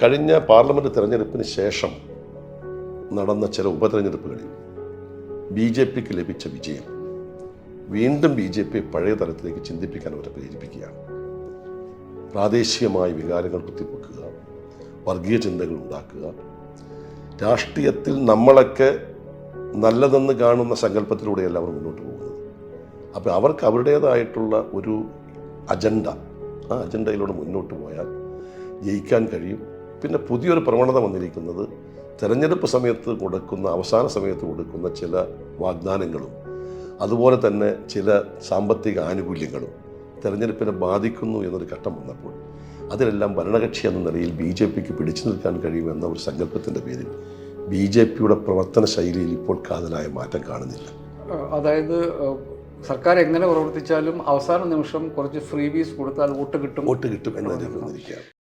കഴിഞ്ഞ പാർലമെന്റ് തെരഞ്ഞെടുപ്പിന് ശേഷം നടന്ന ചില ഉപതെരഞ്ഞെടുപ്പുകളിൽ ബി ജെ പിക്ക് ലഭിച്ച വിജയം വീണ്ടും ബി ജെ പി പഴയ തലത്തിലേക്ക് ചിന്തിപ്പിക്കാൻ അവരെ പ്രേരിപ്പിക്കുകയാണ്. പ്രാദേശികമായ വികാരങ്ങൾ കുത്തിപ്പൊക്കുക വർഗീയ ചിന്തകൾ ഉണ്ടാക്കുക രാഷ്ട്രീയത്തിൽ നമ്മളൊക്കെ നല്ലതെന്ന് കാണുന്ന സങ്കല്പത്തിലൂടെയല്ല അവർ മുന്നോട്ട് പോകുന്നത്. അപ്പോൾ അവർക്ക് അവരുടേതായിട്ടുള്ള ഒരു അജണ്ട ആ അജണ്ടയിലൂടെ മുന്നോട്ട് പോയാൽ ജയിക്കാൻ കഴിയും. പിന്നെ പുതിയൊരു പ്രവണത വന്നിരിക്കുന്നത് തിരഞ്ഞെടുപ്പ് സമയത്ത് കൊടുക്കുന്ന അവസാന സമയത്ത് കൊടുക്കുന്ന ചില വാഗ്ദാനങ്ങളും അതുപോലെ തന്നെ ചില സാമ്പത്തിക ആനുകൂല്യങ്ങളും തെരഞ്ഞെടുപ്പിനെ ബാധിക്കുന്നു എന്നൊരു ഘട്ടം വന്നപ്പോൾ അതിലെല്ലാം ഭരണകക്ഷി എന്ന നിലയിൽ ബി ജെ പിക്ക് പിടിച്ചു നിൽക്കാൻ കഴിയുമെന്ന ഒരു സങ്കല്പത്തിന്റെ പേരിൽ ബി ജെ പിയുടെ പ്രവർത്തന ശൈലിയിൽ ഇപ്പോൾ കാതലായ മാറ്റം കാണുന്നില്ല. അതായത് സർക്കാർ എങ്ങനെ പ്രവർത്തിച്ചാലും അവസാന നിമിഷം കുറച്ച് ഫ്രീ ബീസ് കൊടുത്താൽ വോട്ട് കിട്ടും. വോട്ട് കിട്ടും എന്നതിൽ വന്നിരിക്കുകയാണ്.